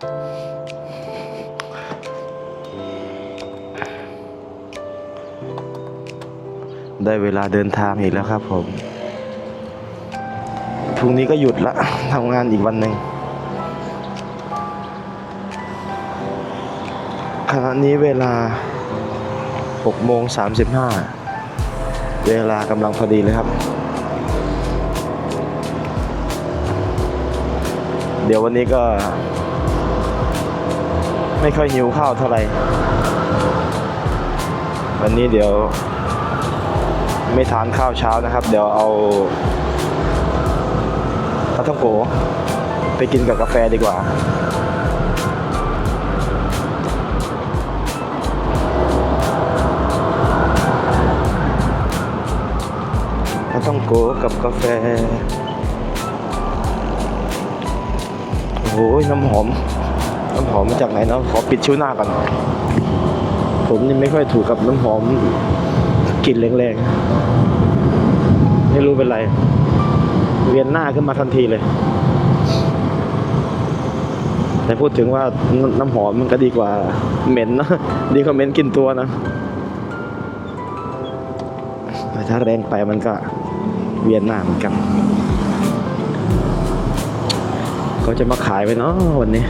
ได้เวลาเดินทางอีกแล้วครับผมพรุ่งนี้ก็หยุดละทำงานอีกวันหนึ่งขณะนี้เวลา6โมง35 เวลากำลังพอดีเลยครับ เดี๋ยววันนี้ก็ ไม่ค่อยหิวข้าวเท่าไหร่วันนี้เดี๋ยว ไม่ทานข้าวเช้านะครับ เดี๋ยวเอาปลาท่องโกไปกินกับกาแฟดีกว่าปลาท่องโกกับกาแฟโอ้โหน้ำหอม น้ำหอมมาจากไหนเนาะขอปิดชิ้วหน้าก่อน ผมนี่ไม่ค่อยถูกกับน้ำหอมกลิ่นแรงๆ ไม่รู้เป็นไร เวียนหน้าขึ้นมาทันทีเลย แต่พูดถึงว่าน้ำหอมมันก็ดีกว่าเหม็นนะดีกว่าเหม็นกินตัวนะแต่ถ้าแรงไปมันก็เวียนหน้าเหมือนกันเขาจะมาขายไปเนาะวันนี้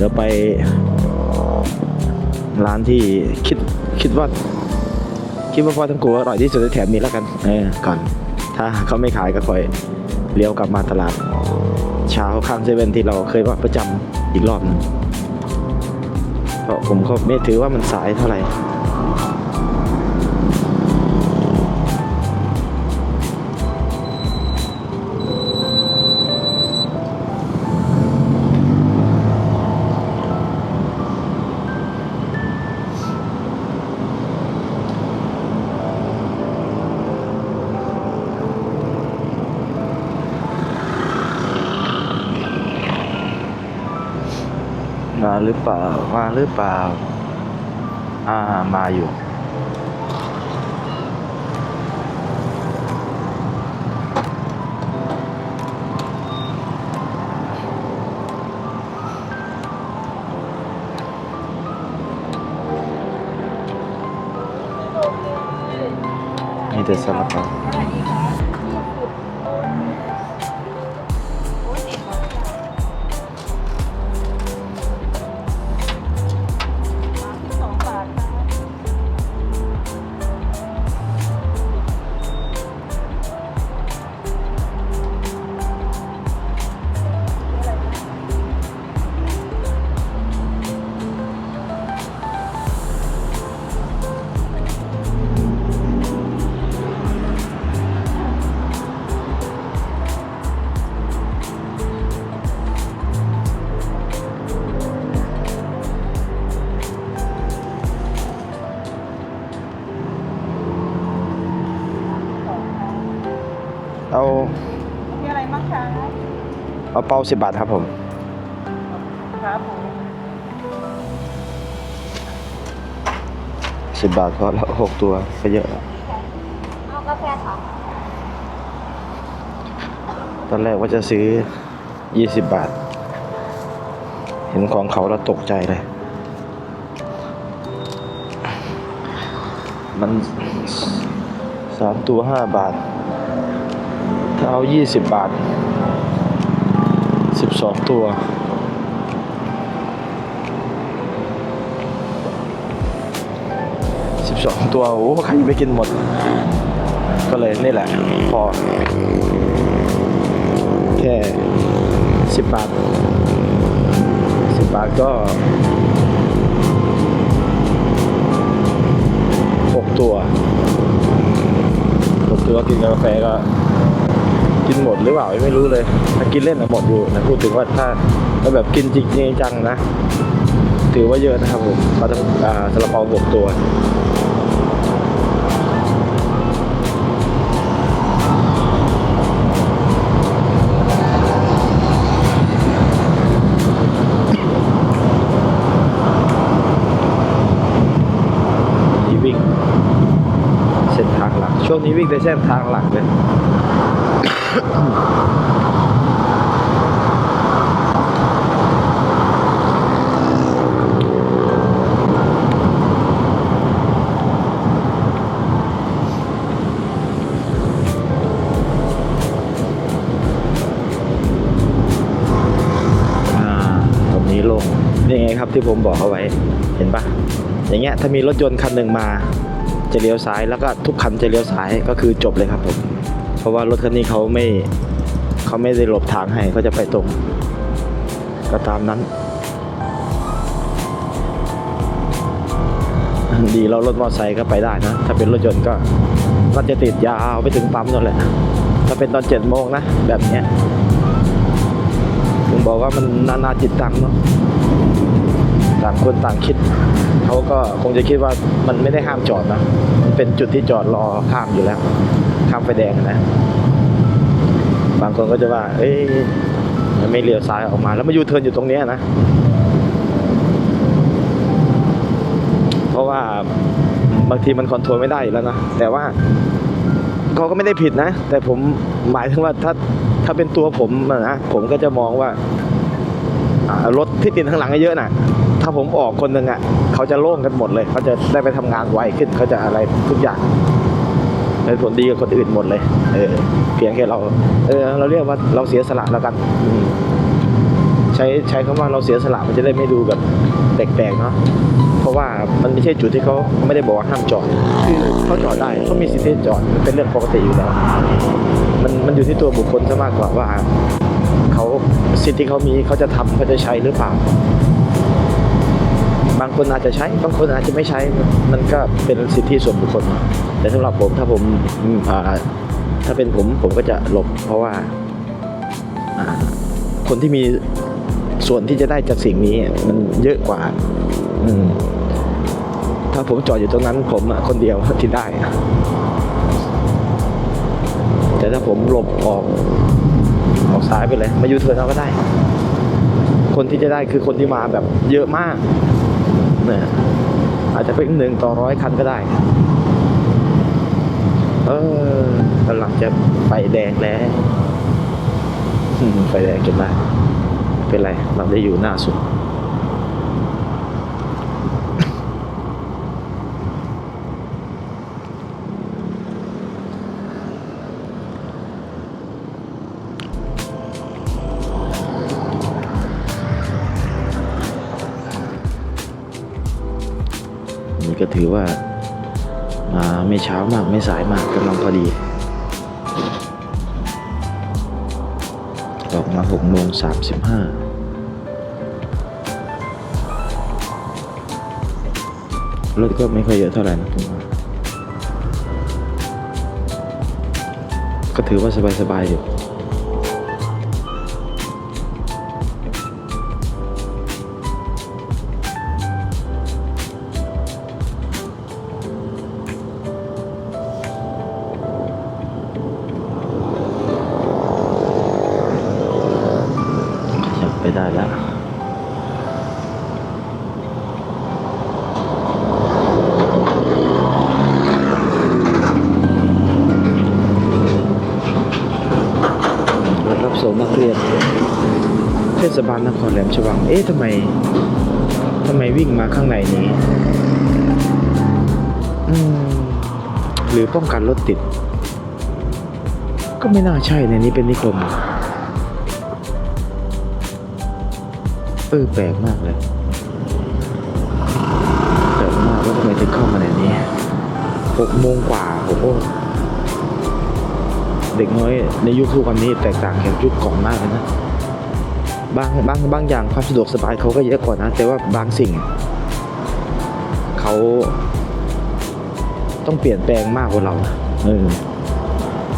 เดี๋ยวไปร้านที่คิดคิดว่า คิดว่าพ่อทั้งกูอร่อยที่สุดในแถบนี้แล้วกัน เออก่อน ถ้าเขาไม่ขายก็ค่อยเลี้ยวกลับมาตลาด เช้าข้างเซเว่นที่เราเคยว่าประจำอีกรอบหนึงเพราะผมก็ไม่ถือว่ามันสายเท่าไหร่ ปล่า มาหรือเปล่า อ่า มาอยู่ มีแต่สลับ เอามีอะไรบ้างคะเอาเปาสิบบาทครับผม ครับผมสิบบาทพอแล้วหกตัวก็เยอะแล้วเอากาแฟค่ะตอนแรกว่าจะซื้อยี่สิบบาท เห็นของเขาแล้วตกใจเลย มันสามตัวห้าบาทถ้า เอายี่สิบบาทสิบสองตัว สิบสองตัว โอ้ใครจะไปกินหมด ก็เลยนี่แหละ พอ แค่สิบบาทสิบบาทก็หกตัวหกตัวกินกาแฟก็ กินหมดหรือเปล่าไม่รู้เลยถ้ากินเล่นอะหมดอยู่นะพูดถึงว่าถ้าถ้าแบบกินจริงจจังนะ ถือว่าเยอะนะครับผมปลาทอาซาลาเปาหกตัววิ่งเส้นทางหลัก ช่วงนี้วิ่งในเส้นทางหลักเลย นี้ลงนี่ไงครับที่ผมบอกเอาไว้เห็นปะอย่างเงี้ยถ้ามีรถยนต์คันหนึ่งมา จะเลี้ยวซ้ายแล้วก็ทุกคันจะเลี้ยวซ้ายก็คือจบเลยครับผม เพราะว่ารถคันนี้เขาไม่เขาไม่ได้หลบทางให้เขาจะไปตรงก็ตามนั้น ดีเรารถมอเตอร์ไซค์ก็ไปได้นะ ถ้าเป็นรถยนต์ก็น่าจะติดยาวไปถึงปั๊มนั่นแหละ ถ้าเป็นตอนเจ็ดโมงนะ แบบเนี้ยผมบอกว่ามันนานาจิตตังเนาะต่างคนต่างคิด เขาก็คงจะคิดว่ามันไม่ได้ห้ามจอดนะมันเป็นจุดที่จอดรอข้ามอยู่แล้วข้ามไฟแดงนะ บางคนก็จะว่า เอ้ยไม่เลี้ยวซ้ายออกมา แล้วมายูเทิร์นอยู่ตรงนี้นะ เพราะว่าบางทีมันคอนโทรลไม่ได้แล้วนะ แต่ว่าเขาก็ไม่ได้ผิดนะ แต่ผมหมายถึงว่าถ้าถ้าเป็นตัวผมนะ ผมก็จะมองว่ารถที่ติดข้างหลังเยอะน่ะาผมออกคนหนึ่งอะเขาจะโล่งกันหมดเลย เขาจะได้ไปทำงานไวขึ้น เขาจะอะไรทุกอย่างเป็นผลดีกับคนอื่นหมดเลย เออ เพียงแค่เรา เออ เราเรียกว่าเราเสียสละแล้วกันใช้ใช้คำว่าเราเสียสละมันจะได้ไม่ดูแบบแปลกๆเนาะเพราะว่ามันไม่ใช่จุดที่เขาไม่ได้บอกว่าห้ามจอด คือเขาจอดได้เขามีสิทธิ์จอดเป็นเรื่องปกติอยู่แล้วมันมันอยู่ที่ตัวบุคคลซะมากกว่าว่าเขาสิทธิ์ที่เขามีเขาจะทำเขาจะใช้หรือเปล่า บางคนอาจจะใช้ บางคนอาจจะไม่ใช้ มันก็เป็นสิทธิส่วนบุคคล แต่สำหรับผมถ้าผมถ้าเป็นผมผมก็จะหลบ เพราะว่าคนที่มีส่วนที่จะได้จากสิ่งนี้มันเยอะกว่า อืถ้าผมจอดอยู่ตรงนั้น ผมคนเดียวที่ได้ แต่ถ้าผมหลบออกออกซ้ายไปเลย มายูเทิร์นเอาก็ได้ คนที่จะได้คือคนที่มาแบบเยอะมาก เนี่ยอาจจะเป็นหนึ่งต่อร้อยคันก็ได้ เออกำลังจะไฟแดงแล้วไฟแดงจนได้ไม่เป็นไร เราได้อยู่หน้าสุด ก็ถือว่ามาไม่เช้ามากไม่สายมากกำลังพอดี ออกมาหกโมงสามสิบห้ารถก็ไม่ค่อยเยอะเท่าไหร่นะผมก็ถือว่าสบายๆอยู่ บาลนครแหลมฉบัง เอ๊ะทำไมทำไมวิ่งมาข้างในนี้หรือป้องกันรถติด ก็ไม่น่าใช่ในนี้เป็นนิคม เออแปลกมากเลยแปลกมากว่าทำไมถึงเข้ามาในนี้หกโมงกว่าโอ้โหเด็กน้อยในยุคทุกวันนี้แตกต่างจากยุคก่อนมากเลยนะ บางบางบางอย่างความสะดวกสบายเขาก็เยอะกว่านะ แต่ว่าบางสิ่งเขาต้องเปลี่ยนแปลงมากกว่าเราเออ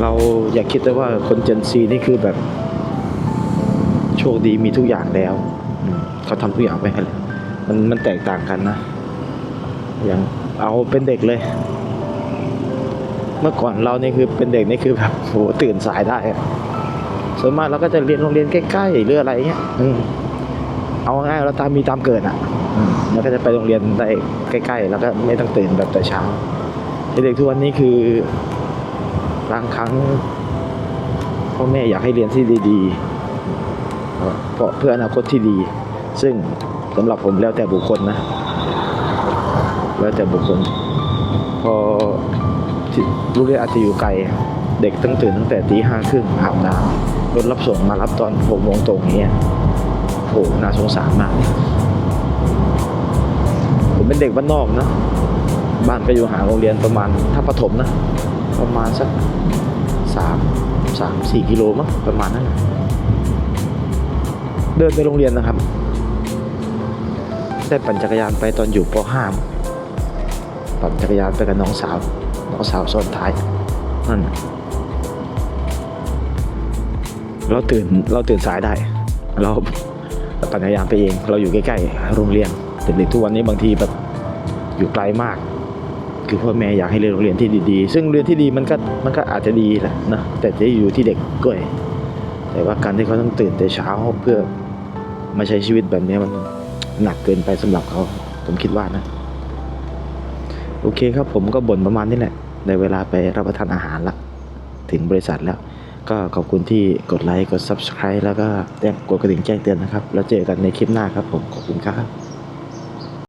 เราอย่าคิดแต่ว่าคนเจนซีนี่คือแบบ โชคดีมีทุกอย่างแล้ว เขาทำทุกอย่างไปให้เลยมันมันแตกต่างกันนะ อย่างเอาเป็นเด็กเลย เมื่อก่อนเรานี่คือเป็นเด็กนี่คือแบบโหตื่นสายได้อะ ส่วนมากเราก็จะเรียนโรงเรียนใกล้ๆหรืออะไรเงี้ยเอาง่ายเราตามมีตามเกิดอะแล้วก็จะไปโรงเรียนได้ใกล้ๆแล้วก็ไม่ต้องตื่นแบบแต่เช้าเด็กทุกวันนี้คือบางครั้งพ่อแม่อยากให้เรียนที่ดีๆเอ่อเพราะเพื่ออนาคตที่ดี ซึ่งสำหรับผมแล้วแต่บุคคลนะ แล้วแต่บุคคล พอลูกเรียนอาจจะอยู่ไกล เด็กต้องตื่นตั้งแต่ตีห้าครึ่งอาบน้ำ รถรับส่งมารับตอนหกโมงตรงอย่างเงี้ยโหน่าสงสารมาก ผมเป็นเด็กบ้านนอกนะ บ้านก็อยู่ห่างโรงเรียนประมาณถ้าประถมนะ ประมาณสักสามสามสี่กิโลมั้งประมาณนั้นเดินไปโรงเรียนนะครับ ได้ปั่นจักรยานไปตอนอยู่ป .5 ปั่นจักรยานไปกับน้องสาว น้องสาวซ้อนท้ายนั่นนะ เราตื่นเราตื่นสายได้ เราปั่นจักรยานไปเอง เราอยู่ใกล้ๆโรงเรียนแต่เด็กทุกวันนี้บางทีแบบอยู่ไกลมาก คือพ่อแม่อยากให้เรียนโรงเรียนที่ดีๆ ซึ่งเรียนที่ดีมันก็มันก็อาจจะดีแหละนะแต่จะอยู่ที่เด็กด้วยแต่ว่าการที่เขาต้องตื่นแต่เช้าเพื่อมาใช้ชีวิตแบบนี้มันหนักเกินไปสำหรับเขา ผมคิดว่านะ โอเคครับผมก็บ่นประมาณนี้แหละได้เวลาไปรับประทานอาหารละถึงบริษัทแล้ว ก็ขอบคุณที่กดไลค์ กด Subscribe แล้วก็แจ้งกดกระดิ่งแจ้งเตือนนะครับ แล้วเจอกันในคลิปหน้าครับผม ขอบคุณครับ